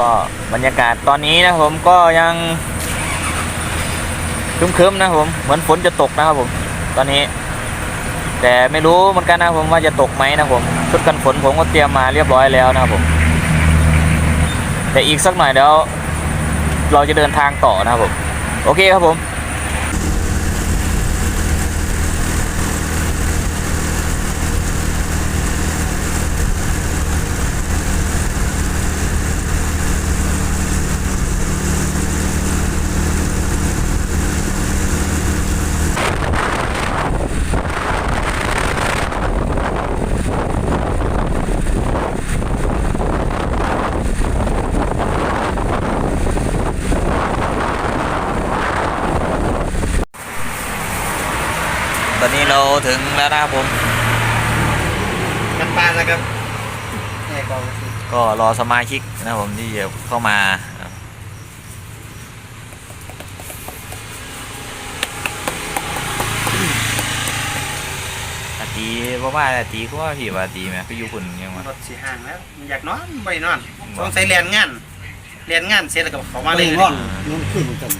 ก็บรรยากาศตอนนี้นะครับผมก็ยังครึ้มๆนะครับผมเหมือนฝนจะตกนะครับผม ตอนนี้ แต่ไม่รู้เหมือนกันนะครับผมว่าจะตกไหมนะครับผมชุดกันฝนผมก็เตรียมมาเรียบร้อยแล้วนะครับผม แต่อีกสักหน่อยเดี๋ยวเราจะเดินทางต่อนะครับผม โอเคครับผม ถึงแล้วนะครับผมมันปานนะครับแน่กองสิก็รอสมาชิกนะครับผมที่จะเข้ามาครับอาตีว่าว่าอาตีก็ว่าพี่ว่าอาตีไหมไปอยู่คุณยังวะรถสีห่างแล้วอยากนอนไปนอนสงสัยเรียนงานเรียนงานเสร็จแล้วก็เขามาเลยนอนนอนขึ้นกัน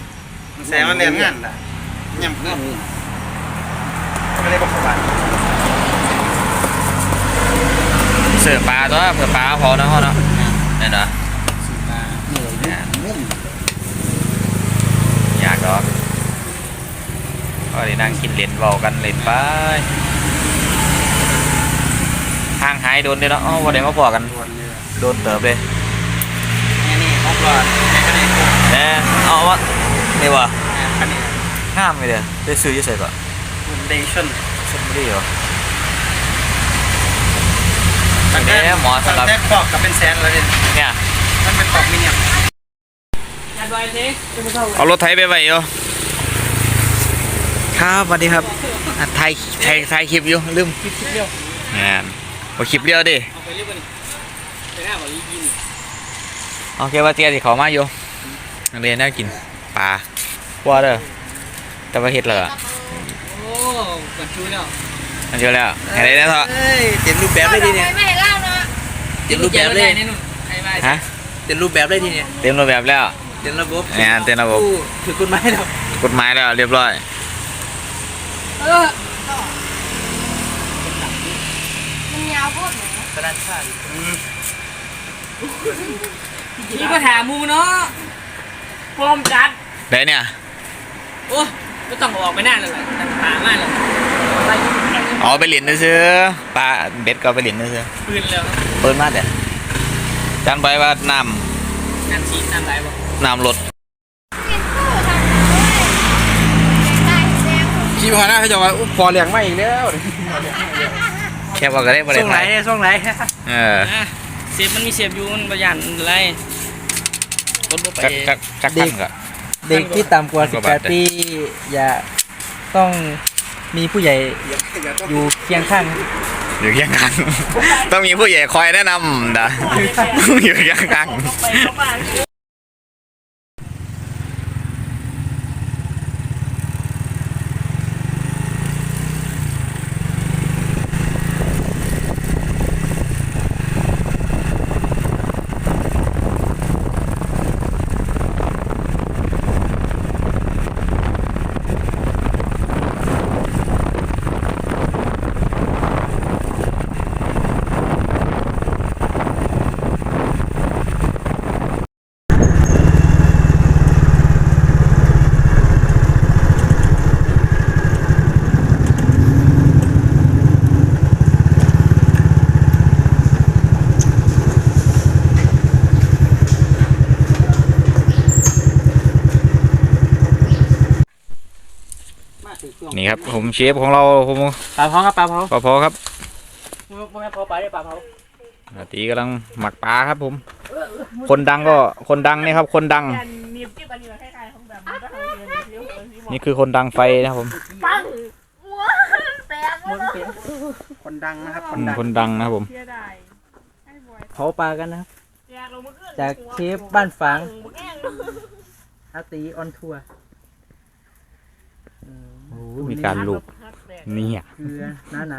สงสัยว่าเรียนงานล่ะยังนั่นนี่ ไม่ได้บอกเขาว่าเสิร์ฟปลาตัวเผื่อปลาพอนะพ่อเนาะนี่นนะสีตาเหนื่อยมุ่งอยากดอกก็ได้นั่งกินเล่นเบากันเล่นไปห่างหายโดนเด้อเนาะอ๋อวันเดีมาพอกันด่วนเลยโดนเติบเลยนี่นี่ครบรอดแค่นี้ครบแน่เอาวะนี่วะอันนี้ห้ามไปเด้อได้ซื้ออยี่ใส่ปะ คุณเดชั่นฉันไม่ได้เหรอตั้งแต่เอ๊ะหมอสำหรับตั้งแต่ปอกกับเป็นแสนแล้วเนี่ยเนี่ยมันเป็นปอกมิเนียมเอารถไถไปไว้อยู่ครับสวัสดีครับอะถ่ายถ่ายถ่ายคลิปอยู่ลืมคลิปเดียวงานเอาคลิปเดียวดิเอาไปเรียกว่านี่ไปหน้าบอกยินโอเคว่าเตี้ยสิเขามาอยู่นักเรียนน่ากินปลาว่าเด้อแต่ว่าเห็ดเหรอโอ้ กัดชูแล้วมันเจอแล้วเห็นได้แล้วเถอะเอ้ยเต็มรูปแบบเลยทีเนี่ยไม่ให้เล่าเนาะเต็มรูปแบบเลยฮะเต็มรูปแบบเลยทีเนี่ยเต็มรูปแบบแล้วเต็มระบบงานเต็มระบบอู้ถือกฎหมายแล้วกฎหมายแล้วเรียบร้อยเออมันยาวโคตรเลยกระดานชาตินี่ก็ถามมูเนาะพร้อมจัดได้เนี่ยโอ้ ก็ต้องออกไปหน้าเลยแหละแต่หามากเลยไปอ๋อไปเหรียญซื้อปลาเบ็ดก็ไปเหรียญซื้อปืนแล้วเปิดมาแต่จานใบว่าน้น้ำชีน้ำไหลบ่ำน้ำรถเป็นคู่ทำด้วยได้แดงชี้พอหน้าเขาจะว่าอุ๊ยพอเลี้ยงมาอีกแล้วแค่ว่าก็ได้ประเด็ส่นงไหนส่งไหนเออนะเสียบมันมีเสียบอยู่มันประหยัดอะไรรถบ่ไปจักจักจักพันก็ เด็กที่ต่ำกว่ากว่าบาท18 ปีอย่าต้องมีผู้ใหญ่อยู่เคียงข้างอยู่เคียงข้าง ต้องมีผู้ใหญ่คอยแนะนำนะอยู่เคียงข้าง นนี่ครับผมเชฟของเราผมปลาพร้อมครับปลาพร้อมปอพอครับบ่แม่นพอไปได้ปลาเผาอาตีกำลังหมักปลาครับผม คนดังก็คนดังนี่ครับ คนดังมีที่ปลาอยู่คล้ายๆของแบบมันก็ทำเงินเยอะนี่คือคนดังไฟนะครับผมปังว้าแปลกหมดเลยคนดังนะครับคอืนมดังคนดังนะครับผมเสียดายไอ้บอยเผาปลากันนะครับอยากลงมาขึ้นจากเชฟบ้านฝางบ่แกล้งอาตีออนทัวร์อื มมีการลูกนี่อะเกลือหนาหนา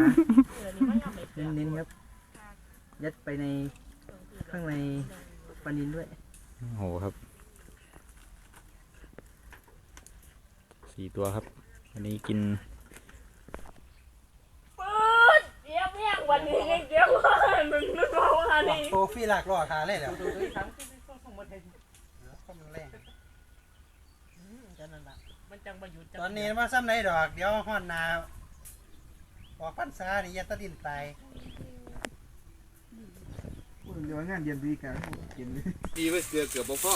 ๆเน้นๆครับ ยัดไปในข้างในปลานินด้วย โอ้โหครับสี่ตัวครับ อันนี้กินเดี๋ยวเมี่ยงวันนี้เดี๋ยวมึงนึกว่าว่านี่โทรฟี่หลากล่อขาเลยเดี๋ยวมันจังประยุทธ์ตอนนี้มาซ้ำไหนดอก เดี๋ยวฮอนนาออกพรรษานี่อยาตะดินตายเดี๋ยวงานเย็นดีกันกินดิดีไปเกือบเกือบบ่พอ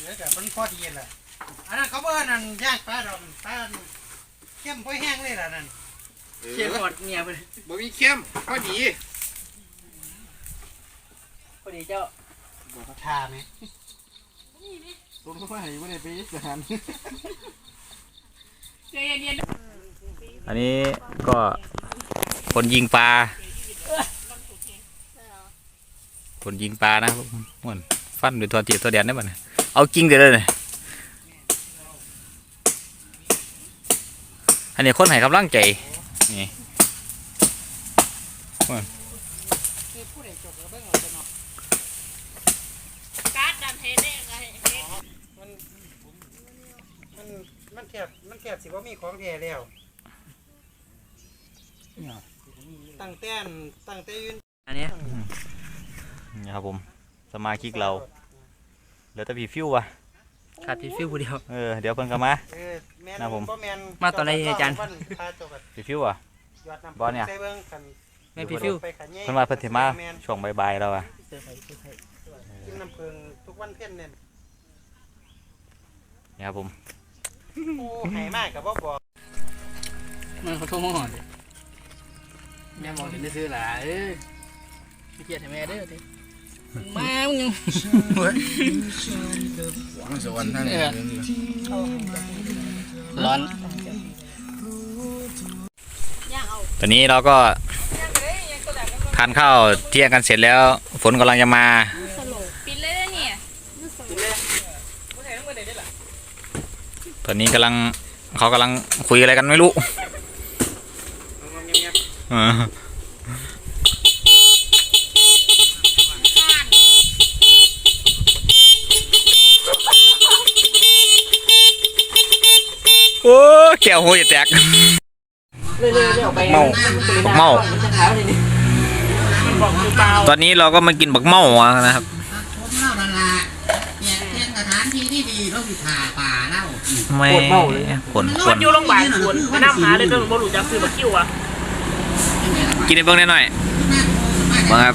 เหลือแต่มันพอดีแหละอันนั้นเขาเบอร์นั่นย่างปลาดอกปลาเข้มพ่อแห้งเลยล่ะนั่นเชี่ยหอดเมียไปบ่มีเข้มพอดีพอดีเจ้าบอกทาไหม ผมก็ไม่ไม่ได้ไปสถานเย็นเย็นอันนี้ก็คนยิงปลา คนยิงปลานะครันฟันด้วยตัวเจียตัวเดียนได้บ่เนี่ยเอาจริงเดี๋ยวเลยอันนี้คนให้กำลังใจ นี่มันการดันเฮเด้ไง มันมันมันแคบมันแคบสิว่ามีของแท้แล้วตั้งแต่นตั้งแต่ยืนอันนี้นี่ครับผม สมาชิกเราเหลือแต่พี่ฟิววะขาดพี่ฟิวผู้เดียว เออเดี๋ยวเพิ่นก็มา เออแม่นนะผม บ่แม่นมาตอนไหนอาจารย์ วันพาเจ้ากัพี่ฟิวอะ ยอดน้ำบ่เนี่ย ใส่เบิ่งกันแม่พี่ฟิวไปขันแย่เพิ่นว่าเพิ่นสิมาแนช่วงบ่ายๆแล้วอะ กินน้ำเพิงทุกวันเพ็ญเนี่ย นี่ครับผมโอ้ให้มากกับบ่บอกมันเขาโทรมาหอนแม่มองเห็นได้ซื้อหลาเอ้ยพี่เกียรติให้แม่เด้อดิมามึงยังหวังสวรรค์ท่านเออร้อนย่างเอาตอนนี้เราก็ทานข้าวเที่ยงกันเสร็จแล้ว ฝนกำลังจะมา สโลปิดเลยนะเนี่ย ตอนนี้กำลังเขากำลังคุยอะไรกันไม่รู้เออโอ้แก้วหูจะแตกเรื่อยๆออกไปเมาบักเมามันจะขาวเลยนี่มันบอกคือเปล่าตอนนี้เราก็มากินบักเมาอะนะครับ ผมเล่านั่นละเนี่ยเป็นสถานที่ที่ ดีเขาสิผ่าป่าเล่าไม่ผลผมัลนอยู่โรงพยาบาลสวนไปน้ำหาเลยจนบรู้จักซื้อบักคิวอะกินในเบื้องนิดหน่อยมาครับ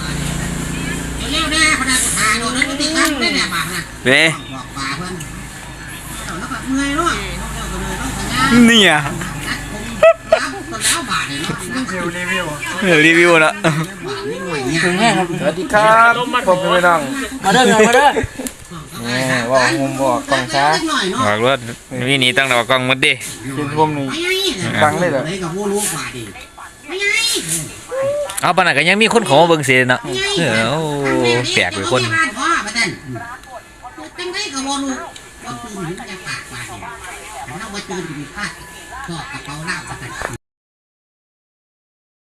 เร็วแน่พนักงานโดนนั้นติดตั้งได้แน่ป่านะเว้บอกป่าเพิ่นแล้วก็เมื่อยเนาะเร็วก็เลยต้องสัญญานี่อะนัดผมรับคนแล้วบาทเนี่ยเนาะรีวิวรีวิวเดี๋ยวรีวิวแล้วบาทนี่หน่วยเนี่ยถึงแม่ครับสวัสดีครับผมไม่ต้องมาเด้อมาเด้อ นี่บอกมุมบอกกองช้าหน่อยเนาะบอกว่านี่หนีตั้งแต่ว่ากล้องมัดดิกินผมนี่ไม่ไงฟังเลยเหรอเลยกับผู้รู้กว่าดิไม่ไงเอาปานนั้นก็ยังมีคนเของมาเบิ่งเสียเนาะเออโอ้แปลกไปคนพ่อมาเต้นจังได้กับผู้รู้ว่าตื่นถึงจะปากกว่าเนี่ยเราไปตื่นถึงพลาดชอบกระเป๋าเหล้าสัก